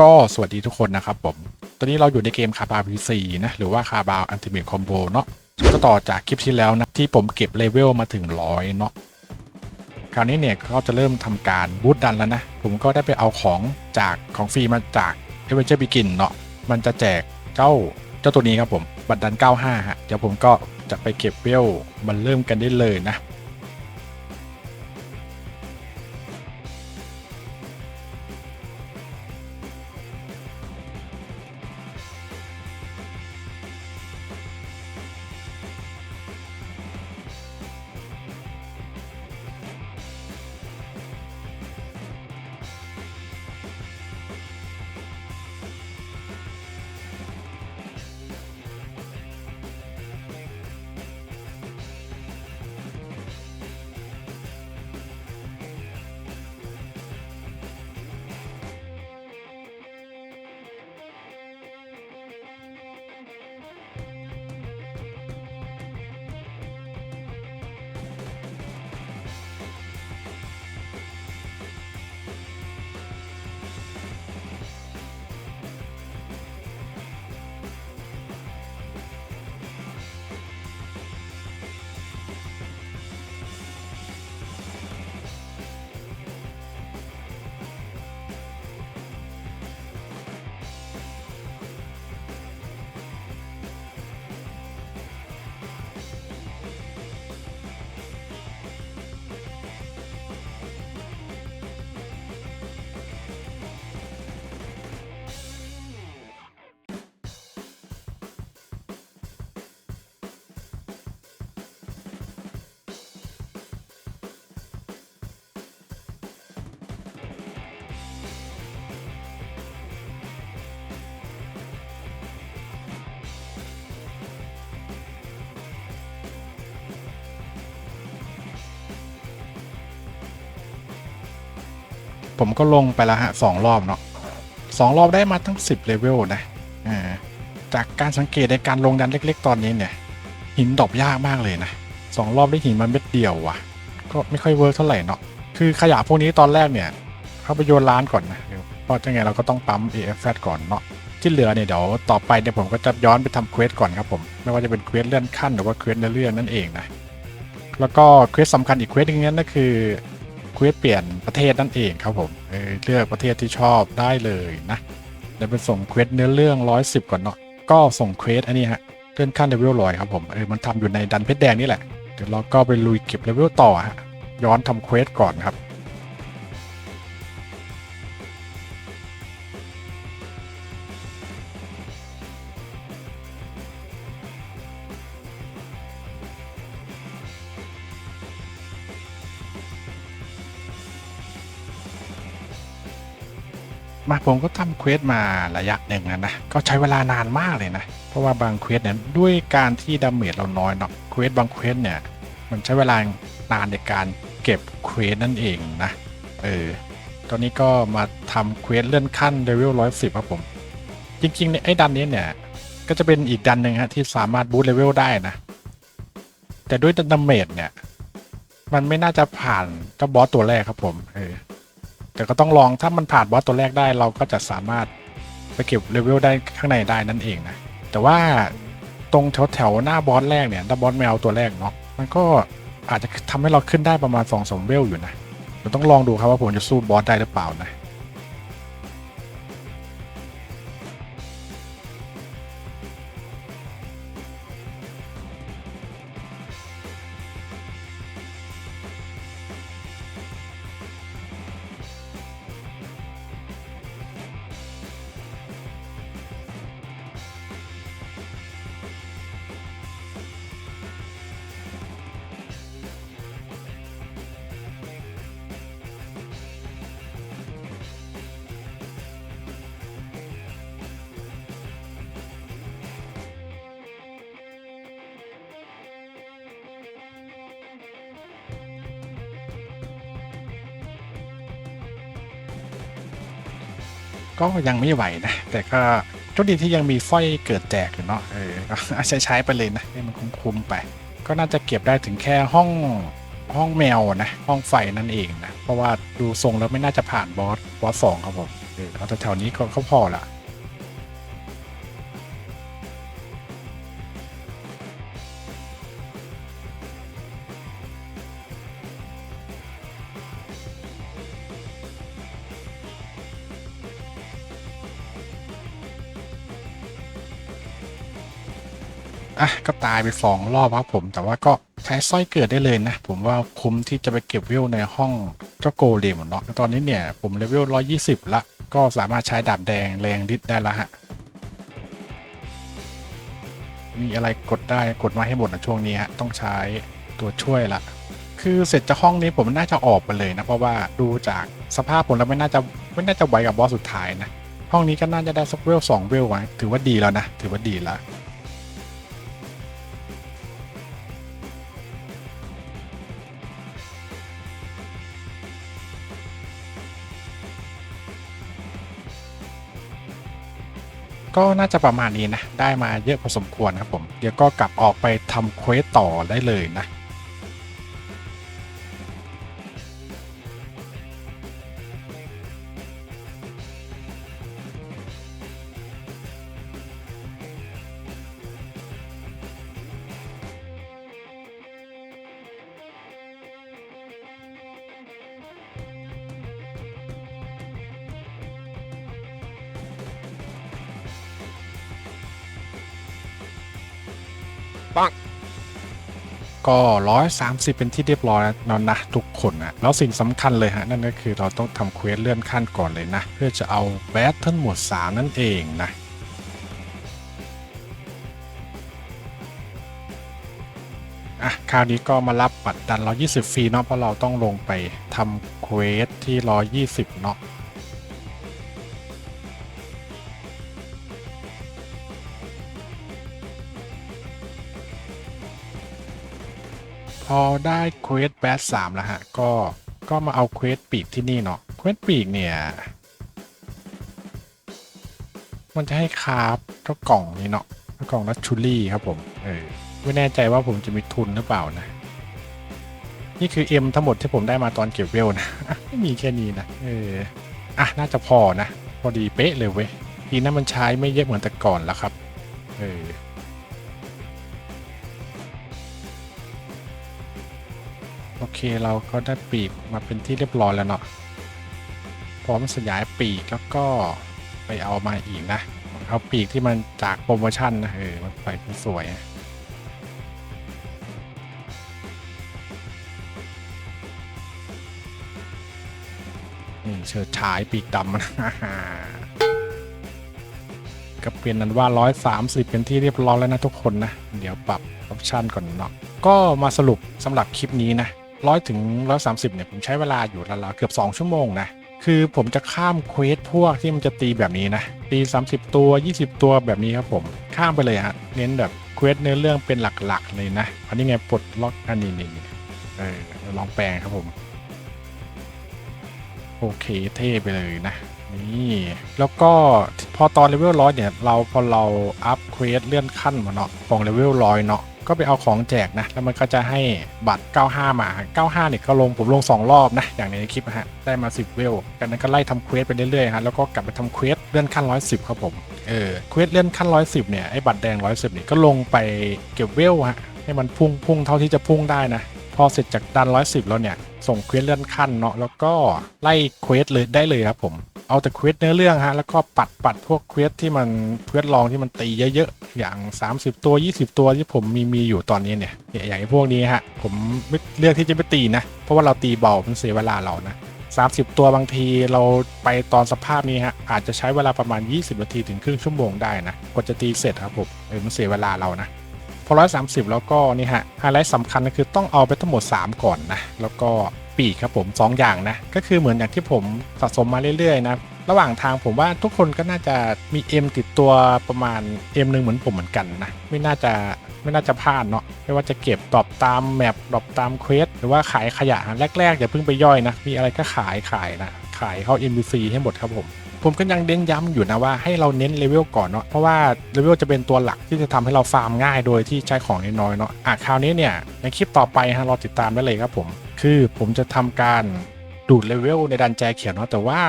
ก็สวัสดีทุกคนนะครับผม ตอนนี้เราอยู่ในเกมคาบา V4 นะหรือว่าคาบาอันติเม e คอมโบเนาะก็ต่อจากคลิปที่แล้วนะ ที่ผมเก็บเลเวลมาถึงร้อยเนาะคราวนี้เนี่ยก็จะเริ่มทำการบูตดันแล้วนะ ผมก็ได้ไปเอาของจากของฟรีมาจากเอเวนเจอร์บิกินเนาะมันจะแจกเจ้าเจ้าตัวนี้ครับผมบัตรดัน 95ฮะเดี๋ยวผมก็จะไปเก็บเวลมันเริ่มกันได้เลยนะ ผมก็ลงไปแล้วฮะสองรอบเนาะสองรอบได้มาทั้ง 10เลเวลนะจากการสังเกตในการลงดันเล็ก ๆ ตอนนี้เนี่ย หินดอกยากมากเลยนะสองรอบได้หินมาเม็ดเดียวว่ะ ก็ไม่ค่อยเวิร์กเท่าไหร่เนาะคือขยะพวกนี้ตอนแรกเนี่ยเข้าไปโยนร้านก่อนนะเพราะยังไงเราก็ต้องปั๊ม AF ก่อนเนาะที่เหลือเนี่ยเดี๋ยวต่อไปเนี่ยผมก็จะย้อนไปทำเควสก่อนครับผมไม่ว่าจะเป็นเควสเลื่อนขั้นหรือว่าเควสเรื่อนนั่นเองนะแล้วก็เควสสำคัญอีกเควสหนึ่งนั้นก็คือ ควสเปลี่ยนประเทศนั่นเองครับผมเเลือกประเทศที่ชอบได้เลยนะเดี๋ยวไปส่งเควสเนื้อเรื่อง 110 ก่อนเนาะก็ส่งเควสอันนี้ฮะเลื่อนขั้นเลเวลลอยครับผมเออมันทำอยู่ในดันเพชรแดงนี่แหละเดี๋ยวเราก็ไปลุยเก็บเลเวลต่อฮะย้อนทำเควสก่อนครับ มาผมก็ทำเควสมาระยะหนึ่งนะนะ ก็ใช้เวลานานมากเลยนะ เพราะว่าบางเควสเนี่ยด้วยการที่ดาเมจเราน้อยเนาะเควสบางเควสเนี่ยมันใช้เวลานานในการเก็บเควสนั่นเองนะเออตอนนี้ก็มาทำเควสเลื่อนขั้นเลเวลร้อยสิบครับผม จริงๆเนี่ยไอ้ดันนี้เนี่ย ก็จะเป็นอีกดันหนึ่งฮะที่สามารถบูตเลเวลได้นะ แต่ด้วยดาเมจเนี่ย มันไม่น่าจะผ่านเจ้าบอสตัวแรกครับผมเออ แต่ก็ต้องลองถ้ามันผ่านบอสตัวแรกได้เราก็จะสามารถไปเก็บเลเวลได้ข้างในได้นั่นเองนะ แต่ว่าตรงแถวแถวๆหน้าบอสแรกเนี่ยถ้าบอสแมวตัวแรกเนาะมันก็อาจจะทำให้เราขึ้นได้ประมาณ2องสมเวลอยู่นะเราต้องลองดูครับว่าผมจะสู้บอสได้หรือเปล่านะ ก็ยังไม่ไหวนะ แต่ก็โชคดีที่ยังมีฝ้อยเกิดแจกอยู่เนาะเออก็ใช้ใช้ไปเลยนะให้มันคุ้มๆไป ก็น่าจะเก็บได้ถึงแค่ห้องห้องแมวนะห้องไฟนั่นเองนะ เพราะว่าดูทรงแล้วไม่น่าจะผ่านบอสบอสสองครับผมเออเอาแถวๆนี้ก็พอละ อะก็ตายไปสองรอบครับผม แต่ว่าก็ใช้สร้อยเกิดได้เลยนะ ผมว่าคุ้มที่จะไปเก็บวิวในห้องเจ้าโกเลมเนาะตอนนี้เนี่ยผมเลเวล120 ละ ก็สามารถใช้ดาบแดงแรงดิดได้ละฮะ มีอะไรกดได้กดมาให้หมดนะช่วงนี้ฮะ ต้องใช้ตัวช่วยละคือเสร็จจากห้องนี้ผมน่าจะออกไปเลยนะ เพราะว่าดูจากสภาพผมแล้วไม่น่าจะไม่น่าจะไหวกับบอสสุดท้ายนะ ห้องนี้ก็น่าจะได้สักเวลสองเวลไว้ถือว่าดีแล้วนะ ถือว่าดีแล้ว ก็น่าจะประมาณนี้นะ ได้มาเยอะพอสมควรครับผม เดี๋ยวก็กลับออกไปทำเควสต่อได้เลยนะ ก็ร้อยสามสิบเป็นที่เรียบร้อยแล้วนะทุกคนนะแล้วสิ่งสำคัญเลยฮะนั่นก็คือเราต้องทำเควสเลื่อนขั้นก่อนเลยนะ เพื่อจะเอาแบทเทิลหมวดสามนั่นเองนะอะคราวนี้ก็มารับบัตรดัน 120 ฟรีเนาะเพราะเราต้องลงไปทำเควสที่ 120 เนาะ อได้เควสแบทสามแล้วฮะ ก็ก็มาเอาเควสปีกที่นี่เนาะเควสปีกเนี่ย มันจะให้คราฟเจ้ากล่องนี้เนาะเจ้ากล่องนัชชูรี่ครับผม เออ ไม่แน่ใจว่าผมจะมีทุนหรือเปล่านะ นี่คือ M ทั้งหมดที่ผมได้มาตอนเก็บเวลนะ ไม่มีแค่นี้นะ เออ อะ น่าจะพอนะ พอดีเป๊ะเลยเว้ยทีนั้นมันใช้ไม่เยอะเหมือนแต่ก่อนแล้วครับ เออ โอเคเราก็ได้ปีกมาเป็นที่เรียบร้อยแล้วเนาะพร้อมสยายปีกแล้วก็ไปเอามาอีกนะ เอาปีกที่มันจากโปรโมชั่นนะเออมันไปเป็นสวยอะนี่เชิดฉายปีกดำนะก็เปลี่ยนนั้นว่า 130 เป็นที่เรียบร้อยแล้วนะทุกคนนะ เดี๋ยวปรับออปชั่นก่อนเนาะก็มาสรุปสำหรับคลิปนี้นะ ร้อยถึงร้อยสามสิบเนี่ยผมใช้เวลาอยู่ราวๆเกือบ 2 ชั่วโมงนะ คือผมจะข้ามเควสพวกที่มันจะตีแบบนี้นะ ตี 30 ตัว 20 ตัวแบบนี้ครับผม ข้ามไปเลยฮะ เน้นแบบเควสเนื้อเรื่องเป็นหลักๆเลยนะ อันนี้ไงปลดล็อกอันนี้นี่นี่เออเดี๋ยลองแปลงครับผม โอเคเท่ไปเลยนะนี่แล้วก็พอตอนเลเวลร้อยเนี่ยเราพอเราอัพเควสเลื่อนขั้นมาเนาะของเลเวลร้อยเนาะ ก็ไปเอาของแจกนะ แล้วมันก็จะให้บัตร 95 มา 95เนี่ยก็ลงผมลง 2 รอบนะ อย่างในคลิปนะฮะ ได้มา 10 เวลจากนั้นก็ไล่ทำเควสไปเรื่อยๆฮะ แล้วก็กลับไปทำเควสเลื่อนขั้น 110 ครับผม เออ เควสเลื่อนขั้น 110 เนี่ย ไอ้บัตรแดง 110 เนี่ย ก็ลงไปเก็บเวลฮะ ให้มันพุ่งพุ่งเท่าที่จะพุ่งได้นะ พอเสร็จจากดัน 110 แล้วเนี่ย ส่งเควสเลื่อนขั้นเนาะ แล้วก็ไล่เควสเลยได้เลยครับผม เอาแต่เควสเนื้อเรื่องฮะแล้วก็ปัดปัดพวกเควสที่มันเควสลองที่มันตีเยอะๆอย่าง 30 ตัว 20 ตัวที่ผมมีมีอยู่ตอนนี้เนี่ยอย่างพวกนี้ฮะผมไม่เลือกที่จะไม่ตีนะ เพราะว่าเราตีเบามันเสียเวลาเรานะ30 ตัวบางทีเราไปตอนสภาพนี้ฮะอาจจะใช้เวลาประมาณ 20 นาทีถึงครึ่งชั่วโมงได้นะกว่าจะตีเสร็จครับผมเออมันเสียเวลาเรานะพอร้อยสามสิบแล้วก็นี่ฮะไฮไลท์สำคัญก็คือต้องเอาไปทั้งหมด 3 ก่อนนะแล้วก็ ปีกครับผม2อย่างนะ ก็คือเหมือนอย่างที่ผมสะสมมาเรื่อยๆนะ ระหว่างทางผมว่าทุกคนก็น่าจะมี M ติดตัวประมาณ M หนึ่งเหมือนผมเหมือนกันนะ ไม่น่าจะไม่น่าจะพลาดเนาะไม่ว่าจะเก็บดรอปตามแมปดรอปตามเควสหรือว่าขายขยะแรกๆอย่าเพิ่งไปย่อยนะ มีอะไรก็ขายขายนะขายเข้า NPC ให้หมดครับผมผมก็ยังเน้นย้ำอยู่นะว่าให้เราเน้นเลเวลก่อนเนาะเพราะว่าเลเวลจะเป็นตัวหลักที่จะทำให้เราฟาร์มง่ายโดยที่ใช้ของน้อยๆเนาะอะคราวนี้เนี่ยในคลิปต่อไปฮะรอติดตามได้เลยครับผม คือผมจะทำการดูดเลเวลในดันแจเขียวเนาะแต่ว่า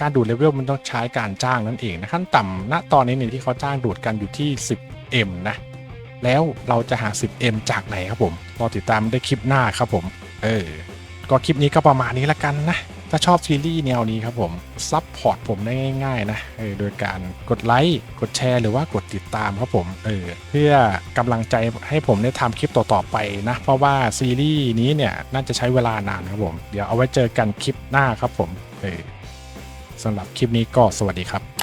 การดูดเลเวลมันต้องใช้การจ้างนั่นเองนะขั้นต่ำณตอนนี้เนี่ยที่เขาจ้างดูดกันอยู่ที่ 10M นะแล้วเราจะหา 10M จากไหนครับผมรอติดตามได้คลิปหน้าครับผม เออ ก็คลิปนี้ก็ประมาณนี้ละกันนะ ถ้าชอบซีรีส์แนวนี้ครับผมซับพอร์ตผมได้ง่ายๆนะโดยการกดไลค์กดแชร์หรือว่ากดติดตามครับผมเออเพื่อกำลังใจให้ผมได้ทำคลิปต่อๆไปนะ เพราะว่าซีรีส์นี้เนี่ยน่าจะใช้เวลานานครับผมเดี๋ยวเอาไว้เจอกันคลิปหน้าครับผมเออสำหรับคลิปนี้ก็สวัสดีครับ